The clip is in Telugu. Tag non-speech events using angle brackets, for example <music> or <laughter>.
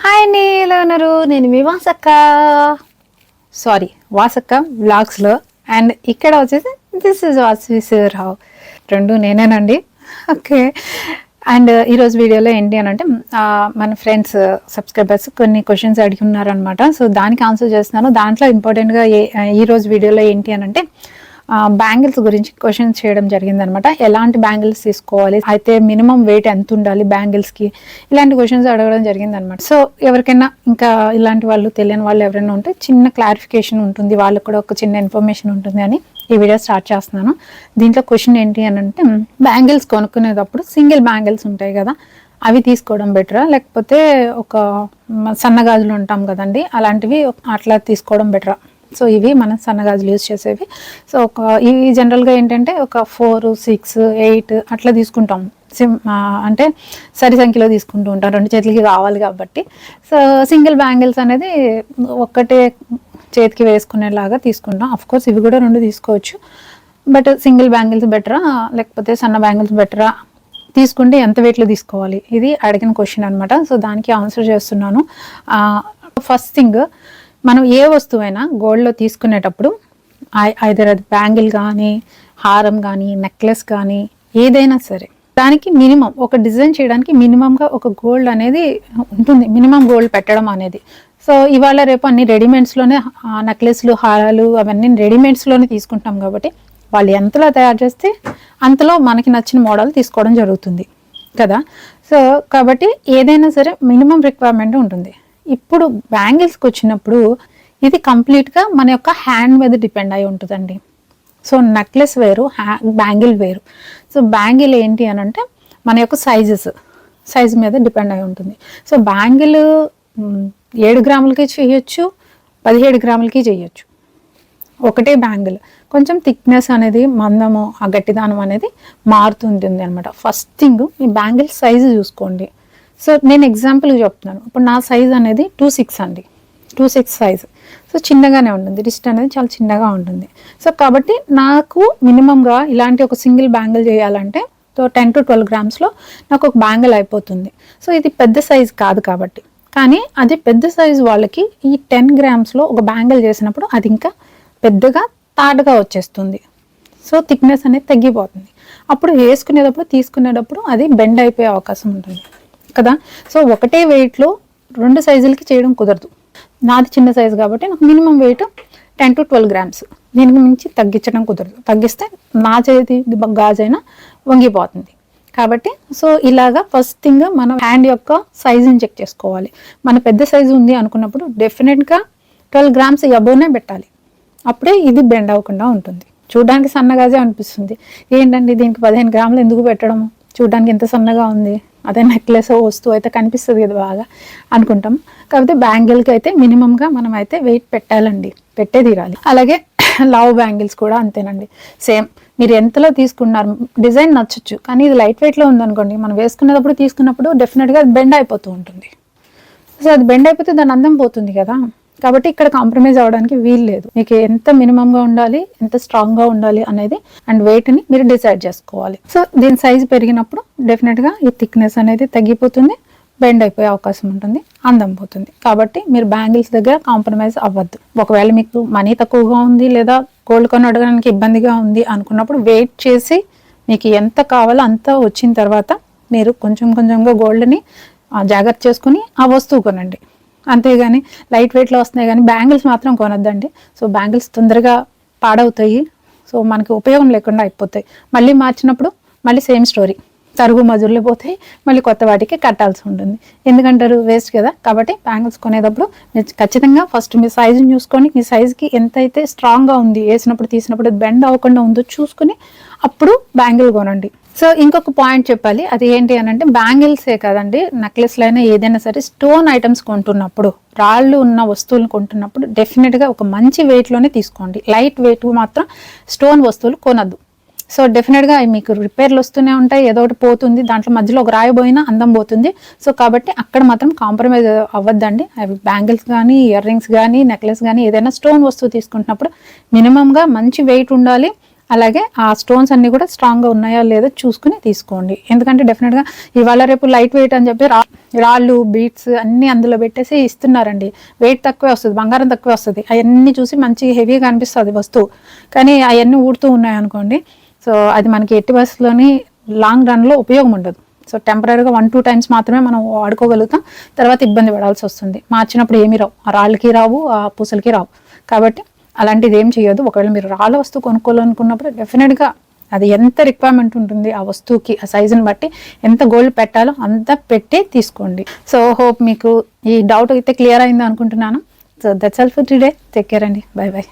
హాయ్ అండి ఎలా ఉన్నారు. నేను మీ వాసక్క. సారీ వాసక్క వ్లాగ్స్లో అండ్ ఇక్కడ వచ్చేసి దిస్ ఇస్ వాసవిశ్వరరావు రెండు నేనేనండి. ఓకే అండ్ ఈరోజు వీడియోలో ఏంటి అని అంటే మన ఫ్రెండ్స్ సబ్స్క్రైబర్స్ కొన్ని క్వశ్చన్స్ అడిగి ఉన్నారనమాట సో దానికి ఆన్సర్ చేస్తున్నాను. దాంట్లో ఇంపార్టెంట్గా ఏ ఈ రోజు వీడియోలో ఏంటి అని అంటే బ్యాంగిల్స్ గురించి క్వశ్చన్స్ చేయడం జరిగిందనమాట. ఎలాంటి బ్యాంగిల్స్ తీసుకోవాలి? అయితే మినిమం వెయిట్ ఎంత ఉండాలి బ్యాంగిల్స్కి? ఇలాంటి క్వశ్చన్స్ అడగడం జరిగిందనమాట. సో ఎవరికైనా ఇంకా ఇలాంటి వాళ్ళు తెలియని వాళ్ళు ఎవరైనా ఉంటే చిన్న క్లారిఫికేషన్ ఉంటుంది. వాళ్ళకు కూడా ఒక చిన్న ఇన్ఫర్మేషన్ ఉంటుంది అని ఈ వీడియో స్టార్ట్ చేస్తున్నాను. దీంట్లో క్వశ్చన్ ఏంటి అని అంటే బ్యాంగిల్స్ కొనుక్కునేటప్పుడు సింగిల్ బ్యాంగిల్స్ ఉంటాయి కదా అవి తీసుకోవడం బెటరా లేకపోతే ఒక సన్నగాజులు ఉంటాం కదండి అలాంటివి అట్లా తీసుకోవడం బెటరా సో ఇవి మనం సన్నగాజులు యూజ్ చేసేవి. సో ఒక ఇవి జనరల్గా ఏంటంటే ఒక ఫోర్ సిక్స్ ఎయిట్ అట్లా తీసుకుంటాం. సిమ్ అంటే సరి సంఖ్యలో తీసుకుంటూ ఉంటాం. రెండు చేతులకి కావాలి కాబట్టి. సో సింగిల్ బ్యాంగిల్స్ అనేది ఒక్కటే చేతికి వేసుకునేలాగా తీసుకుంటాం. అఫ్ కోర్స్ ఇవి కూడా రెండు తీసుకోవచ్చు. బట్ సింగిల్ బ్యాంగిల్స్ బెటరా? లేకపోతే సన్న బ్యాంగిల్స్ బెటరా? తీసుకుంటే ఎంత వెయిట్లో తీసుకోవాలి? ఇది అడిగిన క్వశ్చన్ అనమాట సో దానికి ఆన్సర్ చేస్తున్నాను. ఫస్ట్ థింగ్ మనం ఏ వస్తువైనా గోల్డ్లో తీసుకునేటప్పుడు ఐదర్ అది బ్యాంగిల్ కానీ హారం కానీ నెక్లెస్ కానీ ఏదైనా సరే దానికి మినిమం ఒక డిజైన్ చేయడానికి మినిమంగా ఒక గోల్డ్ అనేది ఉంటుంది. మినిమం గోల్డ్ పెట్టడం అనేది. సో ఇవాళ రేపు అన్ని రెడీమేడ్స్లోనే నెక్లెస్లు హారాలు అవన్నీ రెడీమేడ్స్లోనే తీసుకుంటాం కాబట్టి వాళ్ళు ఎంతలో తయారు చేస్తే అంతలో మనకి నచ్చిన మోడల్ తీసుకోవడం జరుగుతుంది. కదా? సో కాబట్టి ఏదైనా సరే మినిమం రిక్వైర్మెంట్ ఉంటుంది. ఇప్పుడు బ్యాంగిల్స్కి వచ్చినప్పుడు ఇది కంప్లీట్గా మన యొక్క హ్యాండ్ మీద డిపెండ్ అయి ఉంటుందండి. సో నెక్లెస్ వేరు హ్యా బ్యాంగిల్ వేరు. సో బ్యాంగిల్ ఏంటి అని అంటే మన యొక్క సైజెస్ సైజ్ మీద డిపెండ్ అయి ఉంటుంది. సో బ్యాంగిల్ ఏడు గ్రాములకి చేయొచ్చు పదిహేడు గ్రాములకి చేయొచ్చు. ఒకటే బ్యాంగిల్. కొంచెం థిక్నెస్ అనేది మందము ఆ గట్టిదానం అనేది మారుతుంటుంది అనమాట ఫస్ట్ థింగ్ ఈ బ్యాంగిల్ సైజు చూసుకోండి. సో నేను ఎగ్జాంపుల్ చెప్తున్నాను. ఇప్పుడు నా సైజ్ అనేది టూ సిక్స్ అండి. టూ సిక్స్ సైజ్ సో చిన్నగానే ఉంటుంది. రిస్ట్ అనేది చాలా చిన్నగా ఉంటుంది. సో కాబట్టి నాకు మినిమంగా ఇలాంటి ఒక సింగిల్ బ్యాంగిల్ చేయాలంటే సో టెన్ టు ట్వెల్వ్ గ్రామ్స్లో నాకు ఒక బ్యాంగిల్ అయిపోతుంది. సో ఇది పెద్ద సైజ్ కాదు కాబట్టి. కానీ అది పెద్ద సైజ్ వాళ్ళకి ఈ టెన్ గ్రామ్స్లో ఒక బ్యాంగిల్ చేసినప్పుడు అది ఇంకా పెద్దగా తాడుగా వచ్చేస్తుంది. సో థిక్నెస్ అనేది తగ్గిపోతుంది. అప్పుడు వేసుకునేటప్పుడు తీసుకునేటప్పుడు అది బెండ్ అయిపోయే అవకాశం ఉంటుంది. కదా? సో ఒకటే వెయిట్లో రెండు సైజులకి చేయడం కుదరదు. నాది చిన్న సైజు కాబట్టి నాకు minimum weight ten to twelve grams. దీనికి మించి తగ్గించడం కుదరదు. తగ్గిస్తే నా చేతి గాజైనా వంగిపోతుంది. కాబట్టి సో ఇలాగా ఫస్ట్ థింగ్ మనం హ్యాండ్ యొక్క సైజుని చెక్ చేసుకోవాలి. మన పెద్ద సైజు ఉంది అనుకున్నప్పుడు డెఫినెట్గా ట్వెల్వ్ గ్రామ్స్ ఎబోనే పెట్టాలి. అప్పుడే ఇది బెండ్ అవ్వకుండా ఉంటుంది. చూడడానికి సన్నగాజే అనిపిస్తుంది. ఏంటండి దీనికి పదిహేను గ్రాములు ఎందుకు పెట్టడము? చూడడానికి ఎంత సన్నగా ఉంది. అదే నెక్లెస్ వస్తువు అయితే కనిపిస్తుంది కదా బాగా అనుకుంటాం. కాకపోతే బ్యాంగిల్కి అయితే మినిమంగా మనం అయితే వెయిట్ పెట్టాలండి. పెట్టే తీరాలి. అలాగే <coughs> లవ్ బ్యాంగిల్స్ కూడా అంతేనండి. సేమ్ మీరు ఎంతలో తీసుకున్నారు డిజైన్ నచ్చచ్చు కానీ ఇది లైట్ వెయిట్లో ఉందనుకోండి మనం వేసుకునేటప్పుడు తీసుకున్నప్పుడు డెఫినెట్గా అది బెండ్ అయిపోతూ ఉంటుంది. సో అది బెండ్ అయిపోతే దాని అందం పోతుంది కదా. కాబట్టి ఇక్కడ కాంప్రమైజ్ అవ్వడానికి వీలు లేదు. మీకు ఎంత మినిమంగా ఉండాలి ఎంత స్ట్రాంగ్గా ఉండాలి అనేది అండ్ వెయిట్ని మీరు డిసైడ్ చేసుకోవాలి. సో దీని సైజ్ పెరిగినప్పుడు డెఫినెట్గా ఈ థిక్నెస్ అనేది తగ్గిపోతుంది బెండ్ అయిపోయే అవకాశం ఉంటుంది అందం పోతుంది. కాబట్టి మీరు బ్యాంగిల్స్ దగ్గర కాంప్రమైజ్ అవ్వద్దు. ఒకవేళ మీకు మనీ తక్కువగా ఉంది లేదా గోల్డ్ కొని అడగడానికి ఇబ్బందిగా ఉంది అనుకున్నప్పుడు వెయిట్ చేసి మీకు ఎంత కావాలో అంత వచ్చిన తర్వాత మీరు కొంచెం కొంచెంగా గోల్డ్ని జాగ్రత్త చేసుకుని ఆ వస్తువు కొనండి. అంతేగాని లైట్ వెయిట్లో వస్తున్నాయి కానీ బ్యాంగిల్స్ మాత్రం కొనొద్దండి. సో బ్యాంగిల్స్ తొందరగా పాడవుతాయి. సో మనకి ఉపయోగం లేకుండా అయిపోతాయి. మళ్ళీ మార్చినప్పుడు మళ్ళీ సేమ్ స్టోరీ. తరుగు మజుర్లు పోతాయి మళ్ళీ కొత్త వాటికి కట్టాల్సి ఉంటుంది. ఎందుకంటారు? వేస్ట్ కదా. కాబట్టి బ్యాంగిల్స్ కొనేటప్పుడు మీరు ఖచ్చితంగా ఫస్ట్ మీ సైజుని చూసుకొని మీ సైజుకి ఎంత అయితే స్ట్రాంగ్గా ఉంది వేసినప్పుడు తీసినప్పుడు బెండ్ అవ్వకుండా ఉందో చూసుకుని అప్పుడు బ్యాంగిల్ కొనండి. సో ఇంకొక పాయింట్ చెప్పాలి. అది ఏంటి అని అంటే బ్యాంగిల్సే కదండి. నెక్లెస్లు అయినా ఏదైనా సరే స్టోన్ ఐటమ్స్ కొంటున్నప్పుడు రాళ్ళు ఉన్న వస్తువులు కొంటున్నప్పుడు డెఫినెట్గా ఒక మంచి వెయిట్లోనే తీసుకోండి. లైట్ వెయిట్ మాత్రం స్టోన్ వస్తువులు కొనద్దు. సో డెఫినెట్గా అవి మీకు రిపేర్లు వస్తూనే ఉంటాయి. ఏదో ఒకటి పోతుంది. దాంట్లో మధ్యలో ఒక రాయబోయినా అందం పోతుంది. సో కాబట్టి అక్కడ మాత్రం కాంప్రమైజ్ అవ్వద్దండి. అవి బ్యాంగిల్స్ కానీ ఇయర్ రింగ్స్ కానీ నెక్లెస్ కానీ ఏదైనా స్టోన్ వస్తువు తీసుకుంటున్నప్పుడు మినిమంగా మంచి వెయిట్ ఉండాలి. అలాగే ఆ స్టోన్స్ అన్ని కూడా స్ట్రాంగ్గా ఉన్నాయా లేదో చూసుకుని తీసుకోండి. ఎందుకంటే డెఫినెట్గా ఇవాళ రేపు లైట్ వెయిట్ అని చెప్పి రా రాళ్ళు బీట్స్ అన్నీ అందులో పెట్టేసి ఇస్తున్నారండి. వెయిట్ తక్కువే వస్తుంది. బంగారం తక్కువే వస్తుంది. అవన్నీ చూసి మంచి హెవీగా అనిపిస్తుంది వస్తువు. కానీ అవన్నీ ఊడుతూ ఉన్నాయి అనుకోండి సో అది మనకి ఎట్టి బస్సులోని లాంగ్ రన్లో ఉపయోగం ఉండదు. సో టెంపరీగా వన్ టూ టైమ్స్ మాత్రమే మనం వాడుకోగలుగుతాం తర్వాత ఇబ్బంది పడాల్సి వస్తుంది. మార్చినప్పుడు ఏమీ రావు. ఆ రాళ్ళకి రావు ఆ పూసలకి రావు. కాబట్టి అలాంటిది ఏం చేయొద్దు. ఒకవేళ మీరు రాళ్ళ వస్తువు కొనుక్కోవాలనుకున్నప్పుడు డెఫినెట్గా అది ఎంత రిక్వైర్మెంట్ ఉంటుంది ఆ వస్తువుకి ఆ సైజుని బట్టి ఎంత గోల్డ్ పెట్టాలో అంత పెట్టి తీసుకోండి. సో హోప్ మీకు ఈ డౌట్ అయితే క్లియర్ అయింది అనుకుంటున్నాను. So that's all for today. Take care అండి. Bye bye.